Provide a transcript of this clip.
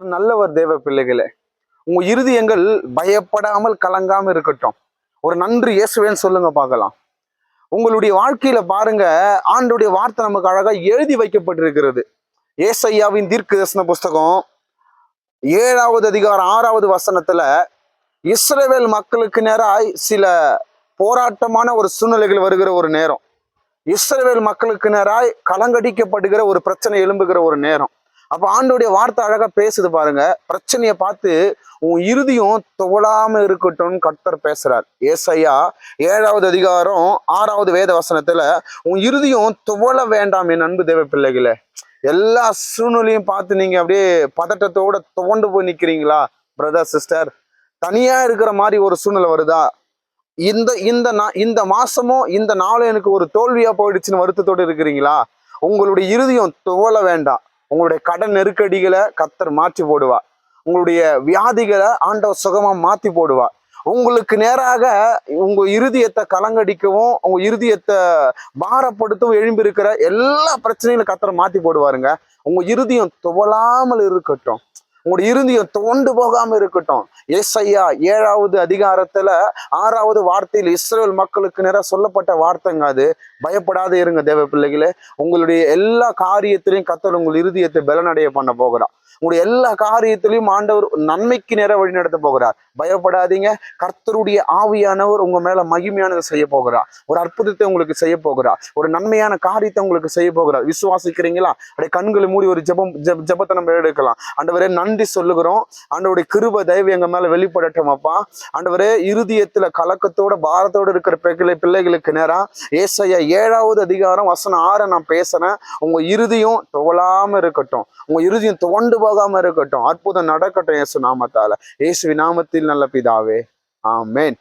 நல்லவர் தேவ பிள்ளைகளே உங்க இருதயங்கள் பயப்படாமல் கலங்காம இருக்கட்டும். ஒரு நன்றி இயேசுவேன்னு சொல்லுங்க பார்க்கலாம். உங்களுடைய வாழ்க்கையில பாருங்க ஆண்டுடைய வார்த்தை நமக்கு அழகா எழுதி வைக்கப்பட்டிருக்கிறது. ஏசையாவின் தீர்க்க தரிசன புஸ்தகம் ஏழாவது அதிகாரம் ஆறாவது வசனத்துல இஸ்ரேவேல் மக்களுக்கு நேராய் சில போராட்டமான ஒரு சூழ்நிலைகள் வருகிற ஒரு நேரம். இஸ்ரேவேல் மக்களுக்கு நேராய் கலங்கடிக்கப்படுகிற ஒரு பிரச்சனை எழும்புகிற ஒரு நேரம். அப்ப ஆண்டோடைய வார்த்தை அழகா பேசுது பாருங்க. பிரச்சனையை பார்த்து உன் இறுதியும் துவளாம இருக்கட்டும்னு கர்த்தர் பேசுறார். ஏசையா ஏழாவது அதிகாரம் ஆறாவது வேத வசனத்துல உன் இறுதியும் துவள வேண்டாம் என் அன்பு தேவ பிள்ளைகளே. எல்லா சூழ்நிலையும் பார்த்து நீங்க அப்படியே பதட்டத்தோட துவண்டு போய் நிக்கிறீங்களா? பிரதர் சிஸ்டர் தனியா இருக்கிற மாதிரி ஒரு சூழ்நிலை வருதா? இந்த இந்த நா- இந்த மாசமும் இந்த நாளும் எனக்கு ஒரு தோல்வியா போயிடுச்சுன்னு வருத்தத்தோடு இருக்கிறீங்களா? உங்களுடைய இறுதியும் துவள வேண்டாம். உங்களுடைய கடன் நெருக்கடிகளை கத்தர் மாற்றி போடுவா. உங்களுடைய வியாதிகளை ஆண்டவர் சுகமா மாற்றி போடுவா. உங்களுக்கு நேராக உங்க இருதயத்தை கலங்கடிக்கவும் உங்க இருதயத்தை பாரப்படுத்தவும் எழும்பியிருக்கிற எல்லா பிரச்சனைகளும் கத்தரை மாத்தி போடுவாருங்க. உங்க இருதயம் துவலாமல் இருக்கட்டும். உங்களுடைய இருதயம் தோண்டு போகாம இருக்கட்டும். ஏசையா ஏழாவது அதிகாரத்துல ஆறாவது வார்த்தையில் இஸ்ரேல் மக்களுக்கு நேராக சொல்லப்பட்ட வார்த்தைங்க அது. பயப்படாத இருங்க தேவ பிள்ளைகளே உங்களுடைய எல்லா காரியத்திலையும் கத்தர் உங்கள் இருதயத்தை பலனடைய பண்ண போகிறார். உங்களுடைய எல்லா காரியத்திலையும் ஆண்டவர் நன்மைக்கு நேர வழி நடத்த போகிறார். பயப்படாதீங்க. கர்த்தருடைய ஆவியானவர் உங்க மேல மகிமையானதை செய்ய போகிறார். ஒரு அற்புதத்தை உங்களுக்கு செய்ய போகிறார். ஒரு நன்மையான காரியத்தை உங்களுக்கு செய்ய போகிறார். விசுவாசிக்கிறீங்களா? அப்படியே கண்களை மூடி ஒரு ஜெபம் ஜபத்தை ஜெபத்தை நம்ம எடுக்கலாம். ஆண்டவரே நன்றி சொல்லுகிறோம். ஆண்டவருடைய கிருப தயவு எங்க மேல வெளிப்படட்டும் அப்பா. ஆண்டவரே இறுதியத்துல கலக்கத்தோட பாரத்தோட இருக்கிற பிள்ளை பிள்ளைகளுக்கு நேரம் ஏசையா ஏழாவது அதிகாரம் வசனம் ஆற நான் பேசுறேன். உங்க இறுதியும் துவலாம இருக்கட்டும். உங்க இறுதியும் துவண்டு போகாம இருக்கட்டும். அற்புதம் நடக்கட்டும் இயேசு நாமத்தால. இயேசு நாமத்தில் நல்ல பிதாவே. ஆமேன்.